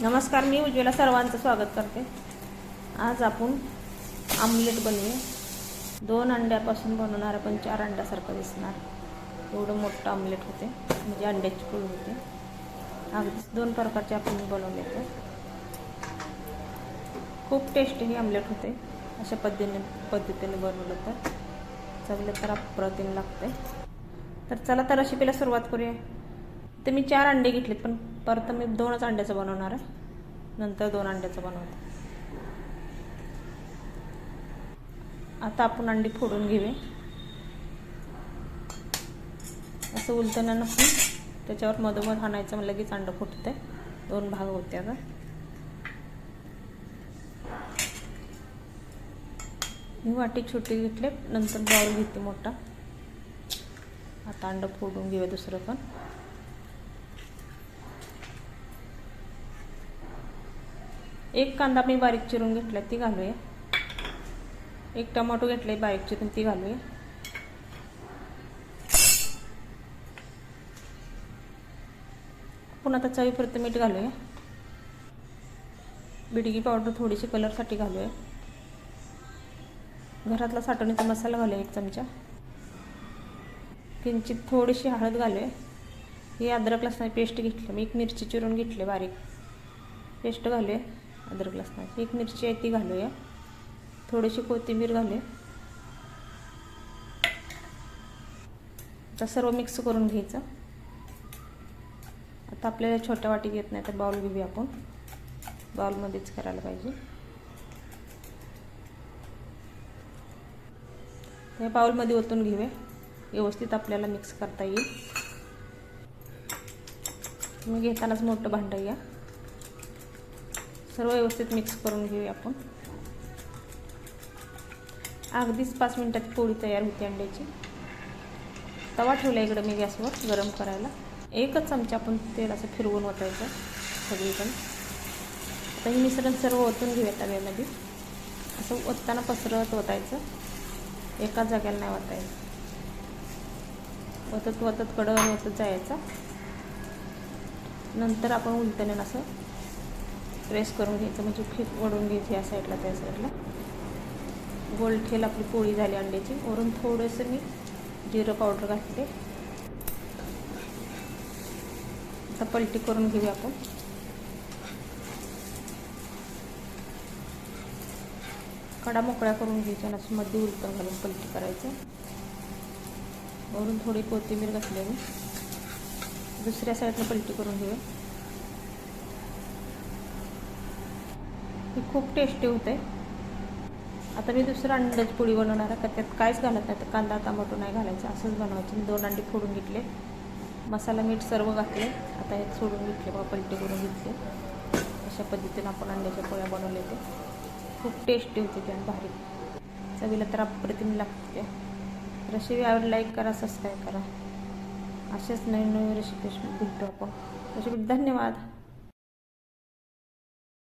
नमस्कार मी उज्ज्वला सर्वांचं स्वागत करते. आज आपण आमलेट बनवूया. दोन अंड्यापासून बनवणार आपण चार अंड्यासारखं दिसणार. एवढं मोठं आमलेट होते म्हणजे अंड्याची पोळी होते. अगदीच दोन प्रकारचे आपण बनवले होते. खूप टेस्टी हे आमलेट होते. अशा पद्धतीने पद्धतीने बनवलं तर. चवलं तर अप्रतिम लागते तर चला तर रेसिपीला सुरुवात करूया. तर मी चार अंडे घेतलेत पण परत मी दोनच अंड्याचं बनवणार आहे. नंतर दोन अंड्याचं बनवते. आता आपण अंडी फोडून घेऊ असं उलटण्यानं पण त्याच्यावर मधोमध आणायचं मग लगेच अंडं फुटते दोन भाग होते आता. मी वाटी छोटी घेतले नंतर बॉल घेते मोठा. आता अंड फोडून घेऊया दुसरं पण. एक कांदा मी बारीक चिरून घेतला ती घालूया. एक टमाटो घेतले बारीक चिरून ती घालूया. पुन्हा आता चवीपुरतं मीठ घालूया. बिडगी पावडर थोडीशी कलरसाठी घालूया. घरातला साठवणीचा मसाला घालूया एक चमचा. किंचित थोडीशी हळद घालूया. ही अद्रक लसणाची पेस्ट घेतली मी एक मिरची चिरून घेतली बारीक. पेस्ट घालूया. अद्रक लसणाची एक मिरची आहे ती घालूया. थोडीशी कोथिंबीर घालूया. आता सर्व मिक्स करून घ्यायचं. आता आपल्याला छोट्या वाटीत येत नाही तर बाउल घेऊया आपण. बाउलमध्येच करायला पाहिजे. हे बाउलमध्ये ओतून घेऊया. व्यवस्थित आपल्याला मिक्स करता येईल. तुम्ही घेतानाच मोठं भांडं या सर्व व्यवस्थित मिक्स करून घेऊया आपण. अगदीच पाच मिनटात पोळी तयार होते अंड्याची. तवा ठेवला इकडं मी गॅसवर गरम करायला. एकच चमचा आपण तेल असं फिरवून ओतायचं सगळीकडे आता हे मिश्रण सर्व ओतून घेऊया तव्यामध्ये. असं ओतताना पसरत ओतायचं. एका जाग्याला नाही ओतायचं. ओतत ओतत कडक ओतत जायचं. नंतर आपण उलटण्यानं असं प्रेस करून घ्यायचं म्हणजे फिट ओढून घ्यायची या साईडला त्या साईडला गोल ठेल आपली पोळी झाली अंड्याची. वरून थोडंसं मी जिरं पावडर घातले. आता पलटी करून घेऊया आपण. कडा मोकळ्या करून घ्यायच्या आणि असं मध्ये उलटं घालून पलटी करायचं. वरून थोडी कोथिंबीर घातली मी. दुसऱ्या साईडला पलटी करून घेऊया. ही खूप टेस्टी होते. आता मी दुसरं अंड्याची पोळी बनवणार आहे का त्यात काहीच घालत नाही तर कांदा टमाटो नाही घालायचा असंच बनवायचं. मी दोन अंडी फोडून घेतले. मसाला मीठ सर्व घातले. आता हे सोडून घेतले बा पलटी करून घेतले. अशा पद्धतीनं आपण अंड्याच्या पोळ्या बनवले ते खूप टेस्टी होते त्या भारी. चवीला तर अप्रतिम लागते. रेसिपी आवड लाईक करा सबस्क्राईब करा. अशाच नवीन नवीन रेसिपी भेटतो आपण. रेसिपी धन्यवाद.